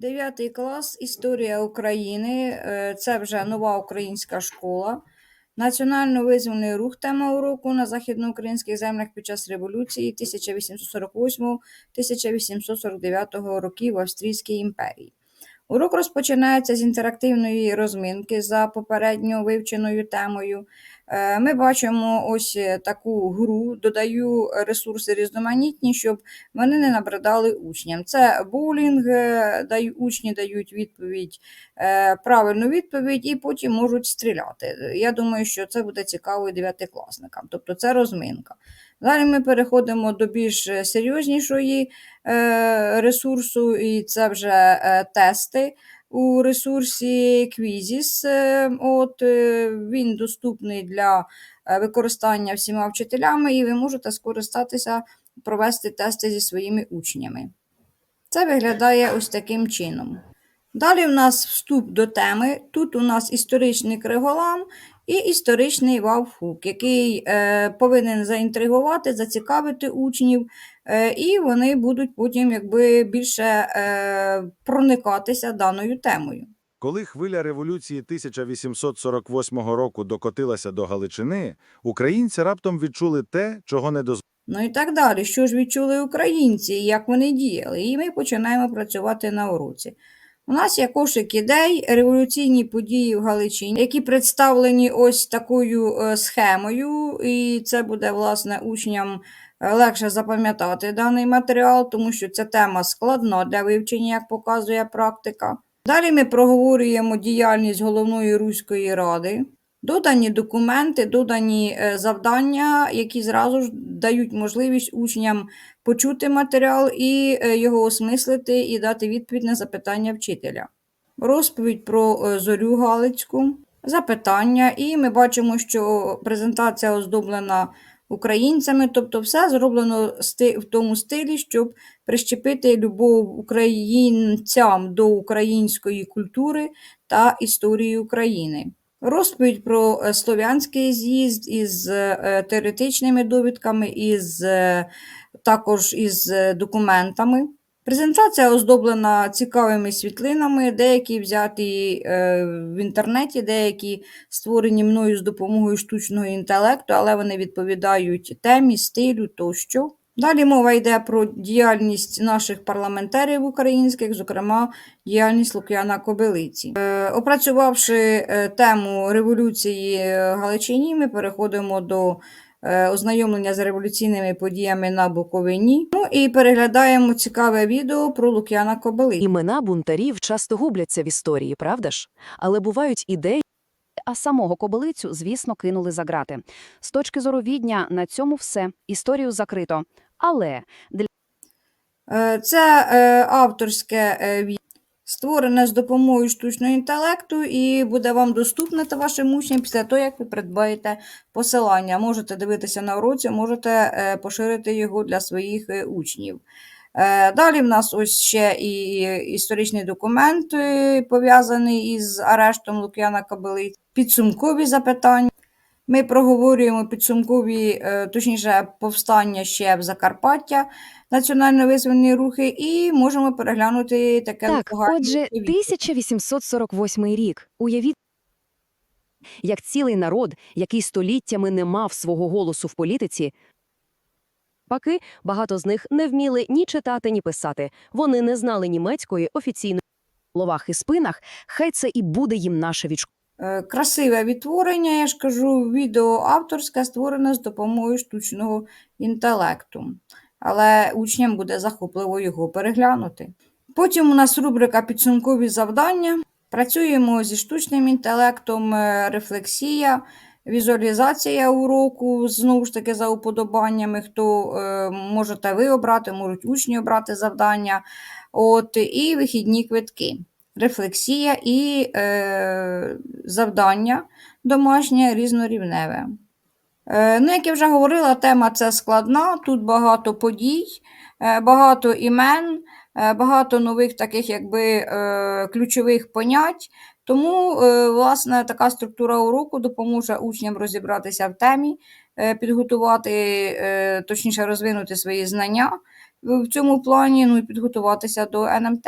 Дев'ятий клас Історія України. Е, Це вже нова українська школа. Національно-визвольний рух тема уроку на західноукраїнських землях під час революції 1848-1849 років в Австрійській імперії. Урок розпочинається з інтерактивної розминки за попередньо вивченою темою. Е, Ми бачимо ось е, таку гру, додаю ресурси різноманітні, щоб вони не набридали учням. Це боулінг, е, учні дають відповідь, правильну відповідь, і потім можуть стріляти. Я думаю, що це буде цікаво і дев'ятикласникам. Тобто це розминка. Далі ми переходимо до більш е, серйознішої е, ресурсу, і це вже е, тести. У ресурсі Quizzes. От, він доступний для використання всіма вчителями, і ви можете скористатися, провести тести зі своїми учнями. Це виглядає ось таким чином. Далі в нас вступ до теми. Тут у нас історичний криголам і історичний вавфук, який е, повинен заінтригувати, зацікавити учнів, е, і вони будуть потім якби більше е, проникатися даною темою. Коли хвиля революції 1848 року докотилася до Галичини, українці раптом відчули те, чого не дозволяли Ну і так далі. Що ж відчули українці як вони діяли? І ми починаємо працювати на уроці. У нас є кошик ідей, революційні події в Галичині, які представлені ось такою е, схемою, і це буде, власне, учням е, легше запам'ятати даний матеріал, тому що ця тема складна для вивчення, як показує практика. Далі ми проговорюємо діяльність головної руської ради. Додані документи, додані е, завдання, які зразу ж дають можливість учням почути матеріал і е, його осмислити і дати відповідь на запитання вчителя. Розповідь про е, зорю Галицьку, запитання, і ми бачимо, що презентація оздоблена українцями, тобто все зроблено в тому стилі, щоб прищепити любов українцям до української культури та історії України. Розповідь про е, слов'янський з'їзд із е, теоретичними довідками, із, е, також із документами. Презентація оздоблена цікавими світлинами, деякі взяті в інтернеті, деякі створені мною з допомогою штучного інтелекту, але вони відповідають темі, стилю тощо. Далі мова йде про діяльність наших парламентарів українських, зокрема діяльність Лук'яна Кобилиці. Е, Опрацювавши е, тему революції Галичині, ми переходимо до е, ознайомлення з революційними подіями на Буковині. Ну і переглядаємо цікаве відео про Лук'яна Кобилицю. Імена бунтарів часто губляться в історії, правда ж? Але бувають ідеї, а самого кобилицю, звісно, кинули за грати. З точки зору відня, на цьому все. Історію закрито. Але для Е, Це е, авторське е, створене з допомогою штучного інтелекту, і буде вам доступне та вашим учням після того, як ви придбаєте посилання. Можете дивитися на уроці, можете е, поширити його для своїх е, учнів. Е, Далі в нас ось ще і історичний документ, е, пов'язаний із арештом Лук'яна Кобили, підсумкові запитання. Ми проговорюємо підсумкові, е, точніше, повстання ще в Закарпаття, національно-визвольні рухи, і можемо переглянути таке так, отже, відео. 1848 рік. Уявіть, як цілий народ, який століттями не мав свого голосу в політиці, Паки багато з них не вміли ні читати, ні писати. Вони не знали німецької офіційної в головах і спинах. Хай це і буде їм наше відшкодування. Е, Красиве відтворення, я ж кажу, відео авторське створене з допомогою штучного інтелекту. Але учням буде захопливо його переглянути. Потім у нас рубрика підсумкові завдання. Працюємо зі штучним інтелектом, е, рефлексія, візуалізація уроку, знову ж таки, за уподобаннями, хто е, можете ви обрати, можуть учні обрати завдання. От, і вихідні квитки. Рефлексія і е, завдання домашнє різнорівневе. Е, ну, як я вже говорила, тема це складна, тут багато подій, е, багато імен, е, багато нових таких якби, е, ключових понять. Тому, е, власне, така структура уроку допоможе учням розібратися в темі, е, підготувати, е, точніше розвинути свої знання в цьому плані, ну і підготуватися до НМТ.